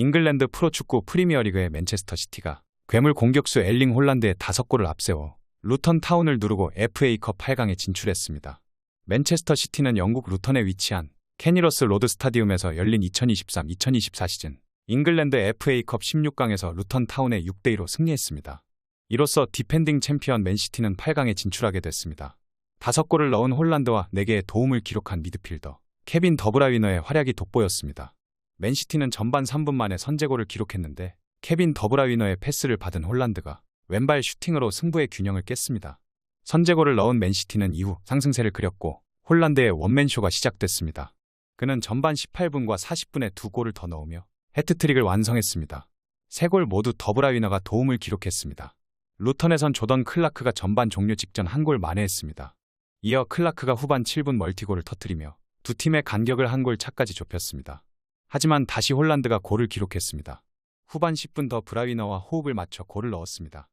잉글랜드 프로축구 프리미어리그의 맨체스터 시티가 괴물 공격수 엘링 홀란드의 5골을 앞세워 루턴 타운을 누르고 FA컵 8강에 진출했습니다. 맨체스터 시티는 영국 루턴에 위치한 캐니러스 로드 스타디움에서 열린 2023-2024 시즌 잉글랜드 FA컵 16강에서 루턴 타운에 6대2로 승리했습니다. 이로써 디펜딩 챔피언 맨시티는 8강에 진출하게 됐습니다. 5골을 넣은 홀란드와 4개의 도움을 기록한 미드필더 케빈 더브라위너의 활약이 돋보였습니다. 맨시티는 전반 3분 만에 선제골을 기록했는데 케빈 더브라위너의 패스를 받은 홀란드가 왼발 슈팅으로 승부의 균형을 깼습니다. 선제골을 넣은 맨시티는 이후 상승세를 그렸고 홀란드의 원맨쇼가 시작됐습니다. 그는 전반 18분과 40분에 두 골을 더 넣으며 해트트릭을 완성했습니다. 세 골 모두 더브라위너가 도움을 기록했습니다. 루턴에선 조던 클라크가 전반 종료 직전 한 골 만회했습니다. 이어 클라크가 후반 7분 멀티골을 터뜨리며 두 팀의 간격을 한 골 차까지 좁혔습니다. 하지만 다시 홀란드가 골을 기록했습니다. 후반 10분 더 브라위너와 호흡을 맞춰 골을 넣었습니다.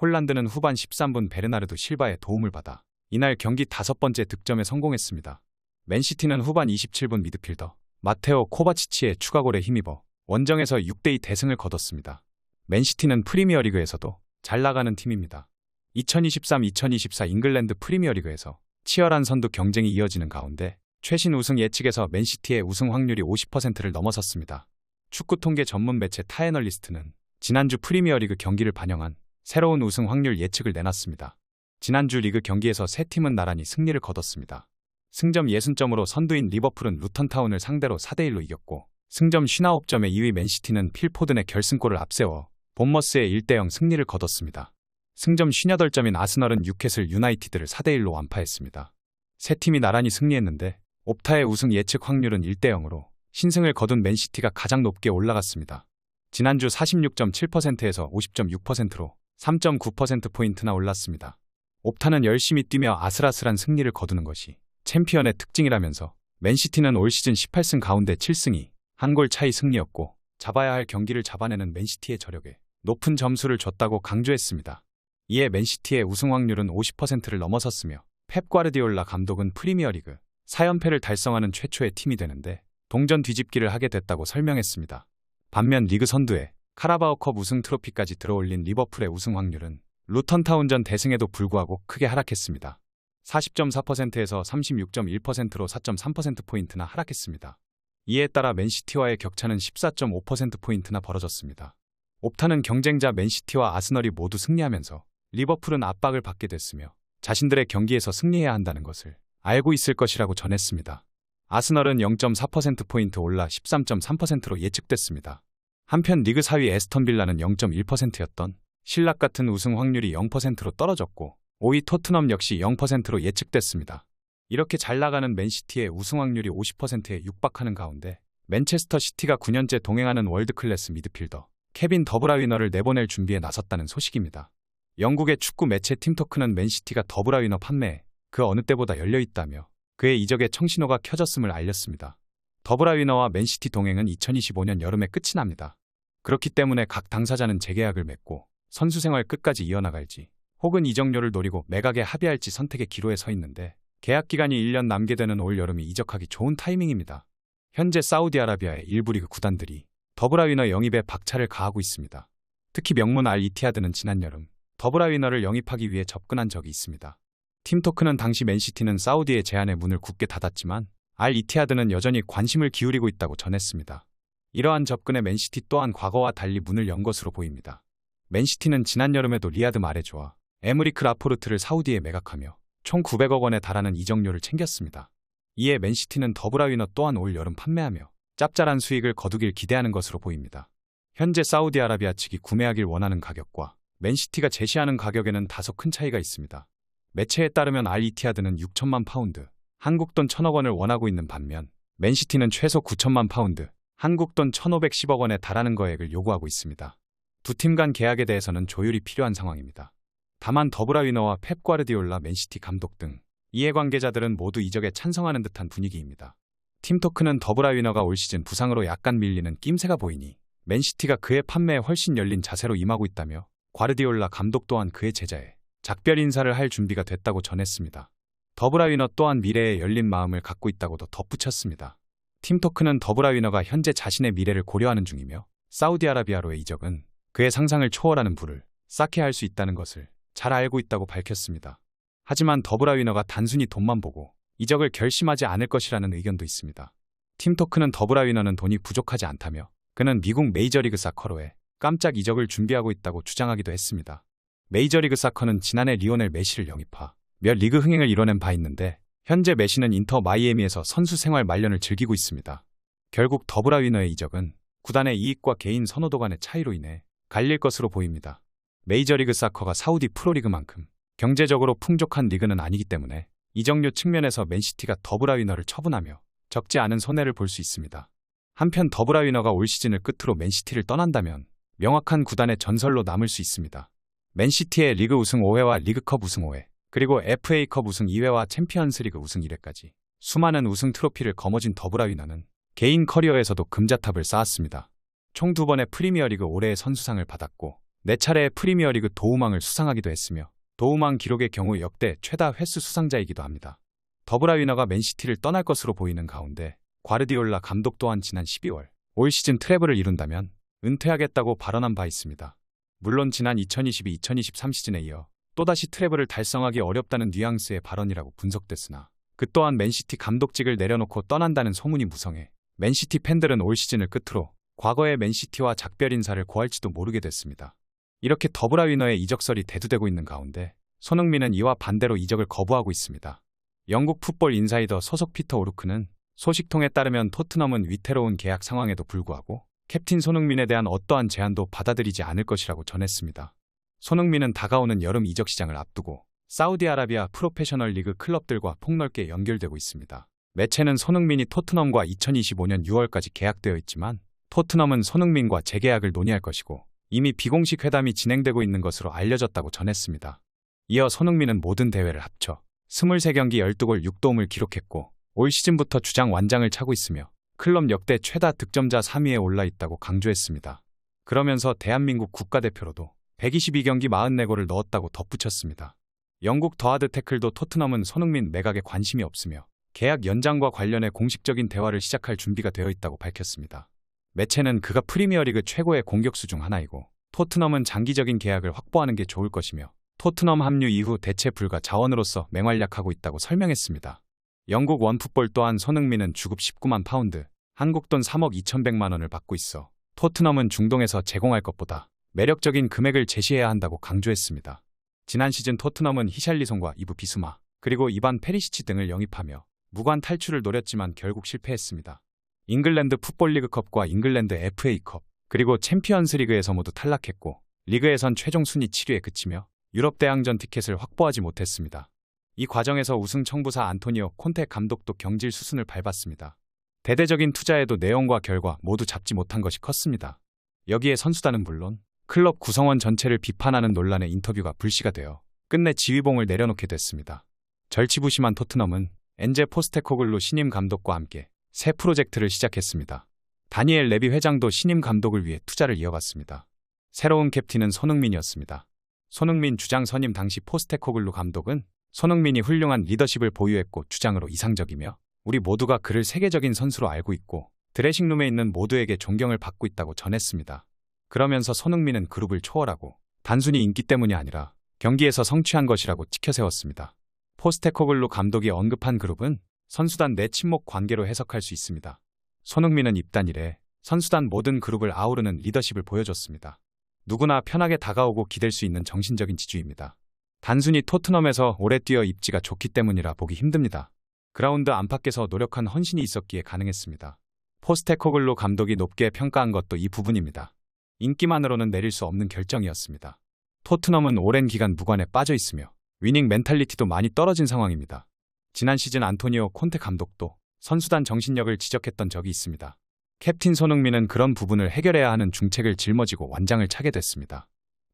홀란드는 후반 13분 베르나르도 실바의 도움을 받아 이날 경기 다섯 번째 득점에 성공했습니다. 맨시티는 후반 27분 미드필더 마테오 코바치치의 추가골에 힘입어 원정에서 6대2 대승을 거뒀습니다. 맨시티는 프리미어리그에서도 잘 나가는 팀입니다. 2023-2024 잉글랜드 프리미어리그에서 치열한 선두 경쟁이 이어지는 가운데 최신 우승 예측에서 맨시티의 우승 확률이 50%를 넘어섰습니다. 축구 통계 전문 매체 타애널리스트는 지난주 프리미어리그 경기를 반영한 새로운 우승 확률 예측을 내놨습니다. 지난주 리그 경기에서 세 팀은 나란히 승리를 거뒀습니다. 승점 60점으로 선두인 리버풀은 루턴타운을 상대로 4대1로 이겼고 승점 59점의 2위 맨시티는 필포든의 결승골을 앞세워 본머스의 1대0 승리를 거뒀습니다. 승점 58점인 아스널은 뉴캐슬 유나이티드를 4대1로 완파했습니다. 세 팀이 나란히 승리했는데 옵타의 우승 예측 확률은 1대 0으로 신승을 거둔 맨시티가 가장 높게 올라갔습니다. 지난주 46.7%에서 50.6%로 3.9%포인트나 올랐습니다. 옵타는 열심히 뛰며 아슬아슬한 승리를 거두는 것이 챔피언의 특징이라면서 맨시티는 올 시즌 18승 가운데 7승이 한 골 차이 승리였고 잡아야 할 경기를 잡아내는 맨시티의 저력에 높은 점수를 줬다고 강조했습니다. 이에 맨시티의 우승 확률은 50%를 넘어섰으며 펩 과르디올라 감독은 프리미어리그 4연패를 달성하는 최초의 팀이 되는데 동전 뒤집기를 하게 됐다고 설명했습니다. 반면 리그 선두에 카라바오컵 우승 트로피까지 들어올린 리버풀의 우승 확률은 루턴타운전 대승에도 불구하고 크게 하락했습니다. 40.4%에서 36.1%로 4.3%포인트나 하락했습니다. 이에 따라 맨시티와의 격차는 14.5%포인트나 벌어졌습니다. 옵타는 경쟁자 맨시티와 아스널이 모두 승리하면서 리버풀은 압박을 받게 됐으며 자신들의 경기에서 승리해야 한다는 것을 알고 있을 것이라고 전했습니다. 아스널은 0.4%포인트 올라 13.3%로 예측됐습니다. 한편 리그 4위 에스턴 빌라는 0.1%였던 신락 같은 우승 확률이 0%로 떨어졌고 5위 토트넘 역시 0%로 예측됐습니다. 이렇게 잘 나가는 맨시티의 우승 확률이 50%에 육박하는 가운데 맨체스터 시티가 9년째 동행하는 월드클래스 미드필더 케빈 더브라위너를 내보낼 준비에 나섰다는 소식입니다. 영국의 축구 매체 팀토크는 맨시티가 더브라위너 판매에 그 어느 때보다 열려 있다며 그의 이적에 청신호가 켜졌음을 알렸습니다. 더브라위너와 맨시티 동행은 2025년 여름에 끝이 납니다. 그렇기 때문에 각 당사자는 재계약을 맺고 선수 생활 끝까지 이어나갈지 혹은 이적료를 노리고 매각에 합의할지 선택의 기로에 서 있는데 계약 기간이 1년 남게 되는 올 여름이 이적하기 좋은 타이밍입니다. 현재 사우디아라비아의 일부 리그 구단들이 더브라위너 영입에 박차를 가하고 있습니다. 특히 명문 알 이티하드는 지난 여름 더브라위너를 영입하기 위해 접근한 적이 있습니다. 팀토크는 당시 맨시티는 사우디의 제안에 문을 굳게 닫았지만 알 이티하드는 여전히 관심을 기울이고 있다고 전했습니다. 이러한 접근에 맨시티 또한 과거와 달리 문을 연 것으로 보입니다. 맨시티는 지난 여름에도 리아드 마레조와 에무리크 라포르트를 사우디에 매각하며 총 900억 원에 달하는 이적료를 챙겼습니다. 이에 맨시티는 더브라위너 또한 올 여름 판매하며 짭짤한 수익을 거두길 기대하는 것으로 보입니다. 현재 사우디아라비아 측이 구매하길 원하는 가격과 맨시티가 제시하는 가격에는 다소 큰 차이가 있습니다. 매체에 따르면 알 이티하드는 6천만 파운드, 한국 돈 1천억 원을 원하고 있는 반면 맨시티는 최소 9천만 파운드, 한국 돈 1,510억 원에 달하는 거액을 요구하고 있습니다. 두 팀 간 계약에 대해서는 조율이 필요한 상황입니다. 다만 더브라위너와 펩 과르디올라 맨시티 감독 등 이해관계자들은 모두 이적에 찬성하는 듯한 분위기입니다. 팀토크는 더브라위너가 올 시즌 부상으로 약간 밀리는 낌새가 보이니 맨시티가 그의 판매에 훨씬 열린 자세로 임하고 있다며 과르디올라 감독 또한 그의 제자에 작별 인사를 할 준비가 됐다고 전했습니다. 더브라위너 또한 미래에 열린 마음을 갖고 있다고도 덧붙였습니다. 팀토크는 더브라위너가 현재 자신의 미래를 고려하는 중이며 사우디아라비아로의 이적은 그의 상상을 초월하는 부를 쌓게 할 수 있다는 것을 잘 알고 있다고 밝혔습니다. 하지만 더브라위너가 단순히 돈만 보고 이적을 결심하지 않을 것이라는 의견도 있습니다. 팀토크는 더브라위너는 돈이 부족하지 않다며 그는 미국 메이저리그 사커로의 깜짝 이적을 준비하고 있다고 주장하기도 했습니다. 메이저리그 사커는 지난해 리오넬 메시를 영입하 몇 리그 흥행을 이뤄낸 바 있는데 현재 메시는 인터 마이애미에서 선수 생활 말년을 즐기고 있습니다. 결국 더브라위너의 이적은 구단의 이익과 개인 선호도 간의 차이로 인해 갈릴 것으로 보입니다. 메이저리그 사커가 사우디 프로리그만큼 경제적으로 풍족한 리그는 아니기 때문에 이적료 측면에서 맨시티가 더브라위너를 처분하며 적지 않은 손해를 볼 수 있습니다. 한편 더브라위너가 올 시즌을 끝으로 맨시티를 떠난다면 명확한 구단의 전설로 남을 수 있습니다. 맨시티의 리그 우승 5회와 리그컵 우승 5회, 그리고 FA컵 우승 2회와 챔피언스리그 우승 1회까지 수많은 우승 트로피를 거머쥔 더브라위너는 개인 커리어에서도 금자탑을 쌓았습니다. 총 두 번의 프리미어리그 올해의 선수상을 받았고 네 차례의 프리미어리그 도우망을 수상하기도 했으며 도우망 기록의 경우 역대 최다 횟수 수상자이기도 합니다. 더브라위너가 맨시티를 떠날 것으로 보이는 가운데 과르디올라 감독 또한 지난 12월 올 시즌 트래블을 이룬다면 은퇴하겠다고 발언한 바 있습니다. 물론 지난 2022-2023 시즌에 이어 또다시 트래블을 달성하기 어렵다는 뉘앙스의 발언이라고 분석됐으나 그 또한 맨시티 감독직을 내려놓고 떠난다는 소문이 무성해 맨시티 팬들은 올 시즌을 끝으로 과거의 맨시티와 작별 인사를 고할지도 모르게 됐습니다. 이렇게 더브라위너의 이적설이 대두되고 있는 가운데 손흥민은 이와 반대로 이적을 거부하고 있습니다. 영국 풋볼 인사이더 소속 피터 오르크는 소식통에 따르면 토트넘은 위태로운 계약 상황에도 불구하고 캡틴 손흥민에 대한 어떠한 제안도 받아들이지 않을 것이라고 전했습니다. 손흥민은 다가오는 여름 이적 시장을 앞두고 사우디아라비아 프로페셔널 리그 클럽들과 폭넓게 연결되고 있습니다. 매체는 손흥민이 토트넘과 2025년 6월까지 계약되어 있지만 토트넘은 손흥민과 재계약을 논의할 것이고 이미 비공식 회담이 진행되고 있는 것으로 알려졌다고 전했습니다. 이어 손흥민은 모든 대회를 합쳐 23경기 12골 6도움을 기록했고 올 시즌부터 주장 완장을 차고 있으며 클럽 역대 최다 득점자 3위에 올라 있다고 강조했습니다. 그러면서 대한민국 국가대표로도 122경기 44골을 넣었다고 덧붙였습니다. 영국 더하드 태클도 토트넘은 손흥민 매각에 관심이 없으며 계약 연장과 관련해 공식적인 대화를 시작할 준비가 되어 있다고 밝혔습니다. 매체는 그가 프리미어리그 최고의 공격수 중 하나이고 토트넘은 장기적인 계약을 확보하는 게 좋을 것이며 토트넘 합류 이후 대체 불가 자원으로서 맹활약하고 있다고 설명했습니다. 영국 원풋볼 또한 손흥민은 주급 19만 파운드, 한국 돈 3억 2천백만 원을 받고 있어 토트넘은 중동에서 제공할 것보다 매력적인 금액을 제시해야 한다고 강조했습니다. 지난 시즌 토트넘은 히샬리송과 이브 비수마, 그리고 이반 페리시치 등을 영입하며 무관 탈출을 노렸지만 결국 실패했습니다. 잉글랜드 풋볼리그컵과 잉글랜드 FA컵, 그리고 챔피언스 리그에서 모두 탈락했고 리그에선 최종 순위 7위에 그치며 유럽 대항전 티켓을 확보하지 못했습니다. 이 과정에서 우승 청부사 안토니오 콘테 감독도 경질 수순을 밟았습니다. 대대적인 투자에도 내용과 결과 모두 잡지 못한 것이 컸습니다. 여기에 선수단은 물론 클럽 구성원 전체를 비판하는 논란의 인터뷰가 불씨가 되어 끝내 지휘봉을 내려놓게 됐습니다. 절치부심한 토트넘은 엔제 포스테코글루 신임 감독과 함께 새 프로젝트를 시작했습니다. 다니엘 레비 회장도 신임 감독을 위해 투자를 이어갔습니다. 새로운 캡틴은 손흥민이었습니다. 손흥민 주장 선임 당시 포스테코글루 감독은 손흥민이 훌륭한 리더십을 보유했고 주장으로 이상적이며 우리 모두가 그를 세계적인 선수로 알고 있고 드레싱룸에 있는 모두에게 존경을 받고 있다고 전했습니다. 그러면서 손흥민은 그룹을 초월하고 단순히 인기 때문이 아니라 경기에서 성취한 것이라고 치켜세웠습니다. 포스테코글루 감독이 언급한 그룹은 선수단 내 친목 관계로 해석할 수 있습니다. 손흥민은 입단 이래 선수단 모든 그룹을 아우르는 리더십을 보여줬습니다. 누구나 편하게 다가오고 기댈 수 있는 정신적인 지주입니다. 단순히 토트넘에서 오래 뛰어 입지가 좋기 때문이라 보기 힘듭니다. 그라운드 안팎에서 노력한 헌신이 있었기에 가능했습니다. 포스테코글로 감독이 높게 평가한 것도 이 부분입니다. 인기만으로는 내릴 수 없는 결정이었습니다. 토트넘은 오랜 기간 무관에 빠져 있으며 위닝 멘탈리티도 많이 떨어진 상황입니다. 지난 시즌 안토니오 콘테 감독도 선수단 정신력을 지적했던 적이 있습니다. 캡틴 손흥민은 그런 부분을 해결해야 하는 중책을 짊어지고 완장을 차게 됐습니다.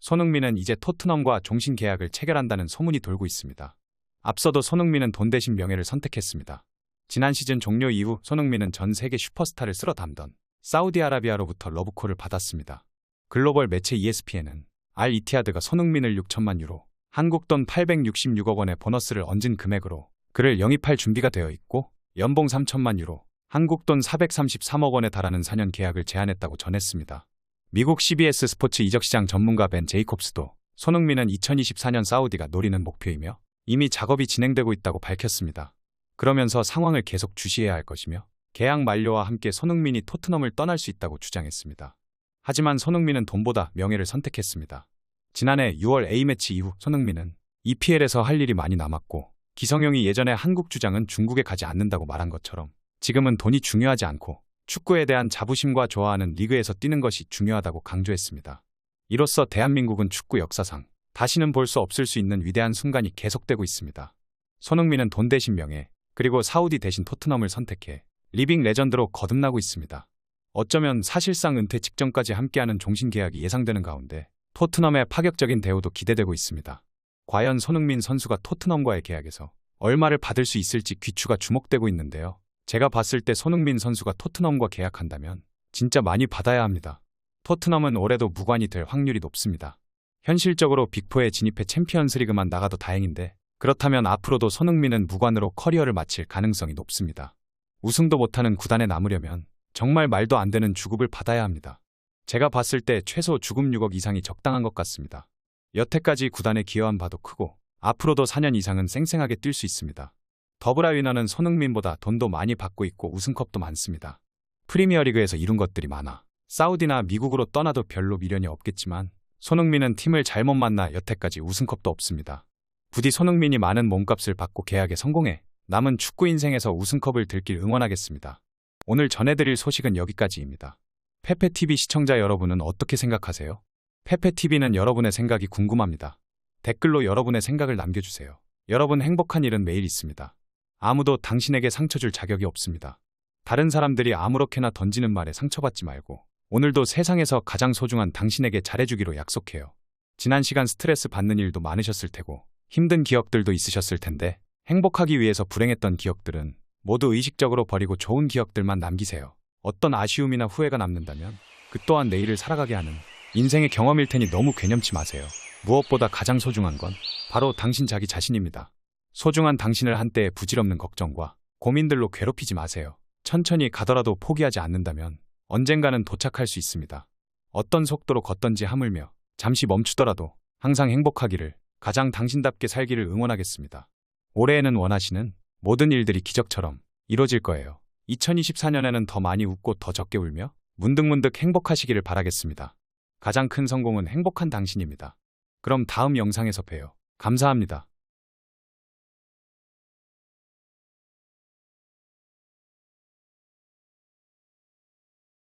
손흥민은 이제 토트넘과 종신 계약을 체결한다는 소문이 돌고 있습니다. 앞서도 손흥민은 돈 대신 명예를 선택했습니다. 지난 시즌 종료 이후 손흥민은 전 세계 슈퍼스타를 쓸어 담던 사우디아라비아로부터 러브콜을 받았습니다. 글로벌 매체 ESPN은 알 이티하드가 손흥민을 6천만 유로, 한국 돈 866억 원의 보너스를 얹은 금액으로 그를 영입할 준비가 되어 있고 연봉 3천만 유로, 한국 돈 433억 원에 달하는 4년 계약을 제안했다고 전했습니다. 미국 CBS 스포츠 이적 시장 전문가 벤 제이콥스도 손흥민은 2024년 사우디가 노리는 목표이며 이미 작업이 진행되고 있다고 밝혔습니다. 그러면서 상황을 계속 주시해야 할 것이며 계약 만료와 함께 손흥민이 토트넘을 떠날 수 있다고 주장했습니다. 하지만 손흥민은 돈보다 명예를 선택했습니다. 지난해 6월 A매치 이후 손흥민은 EPL에서 할 일이 많이 남았고 기성용이 예전에 한국 주장은 중국에 가지 않는다고 말한 것처럼 지금은 돈이 중요하지 않고 축구에 대한 자부심과 좋아하는 리그에서 뛰는 것이 중요하다고 강조했습니다. 이로써 대한민국은 축구 역사상 다시는 볼 수 없을 수 있는 위대한 순간이 계속되고 있습니다. 손흥민은 돈 대신 명예, 그리고 사우디 대신 토트넘을 선택해 리빙 레전드로 거듭나고 있습니다. 어쩌면 사실상 은퇴 직전까지 함께하는 종신 계약이 예상되는 가운데 토트넘의 파격적인 대우도 기대되고 있습니다. 과연 손흥민 선수가 토트넘과의 계약에서 얼마를 받을 수 있을지 귀추가 주목되고 있는데요. 제가 봤을 때 손흥민 선수가 토트넘과 계약한다면 진짜 많이 받아야 합니다. 토트넘은 올해도 무관이 될 확률이 높습니다. 현실적으로 빅4에 진입해 챔피언스리그만 나가도 다행인데 그렇다면 앞으로도 손흥민은 무관으로 커리어를 마칠 가능성이 높습니다. 우승도 못하는 구단에 남으려면 정말 말도 안 되는 주급을 받아야 합니다. 제가 봤을 때 최소 주급 6억 이상이 적당한 것 같습니다. 여태까지 구단에 기여한 바도 크고 앞으로도 4년 이상은 쌩쌩하게 뛸 수 있습니다. 더블아 위너는 손흥민보다 돈도 많이 받고 있고 우승컵도 많습니다. 프리미어리그에서 이룬 것들이 많아 사우디나 미국으로 떠나도 별로 미련이 없겠지만 손흥민은 팀을 잘못 만나 여태까지 우승컵도 없습니다. 부디 손흥민이 많은 몸값을 받고 계약에 성공해 남은 축구 인생에서 우승컵을 들길 응원하겠습니다. 오늘 전해드릴 소식은 여기까지입니다. 페페TV 시청자 여러분은 어떻게 생각하세요? 페페TV는 여러분의 생각이 궁금합니다. 댓글로 여러분의 생각을 남겨주세요. 여러분 행복한 일은 매일 있습니다. 아무도 당신에게 상처 줄 자격이 없습니다. 다른 사람들이 아무렇게나 던지는 말에 상처받지 말고 오늘도 세상에서 가장 소중한 당신에게 잘해주기로 약속해요. 지난 시간 스트레스 받는 일도 많으셨을 테고 힘든 기억들도 있으셨을 텐데 행복하기 위해서 불행했던 기억들은 모두 의식적으로 버리고 좋은 기억들만 남기세요. 어떤 아쉬움이나 후회가 남는다면 그 또한 내일을 살아가게 하는 인생의 경험일 테니 너무 괴념치 마세요. 무엇보다 가장 소중한 건 바로 당신 자기 자신입니다. 소중한 당신을 한때의 부질없는 걱정과 고민들로 괴롭히지 마세요. 천천히 가더라도 포기하지 않는다면 언젠가는 도착할 수 있습니다. 어떤 속도로 걷던지 하물며 잠시 멈추더라도 항상 행복하기를 가장 당신답게 살기를 응원하겠습니다. 올해에는 원하시는 모든 일들이 기적처럼 이뤄질 거예요. 2024년에는 더 많이 웃고 더 적게 울며 문득문득 행복하시기를 바라겠습니다. 가장 큰 성공은 행복한 당신입니다. 그럼 다음 영상에서 봬요. 감사합니다.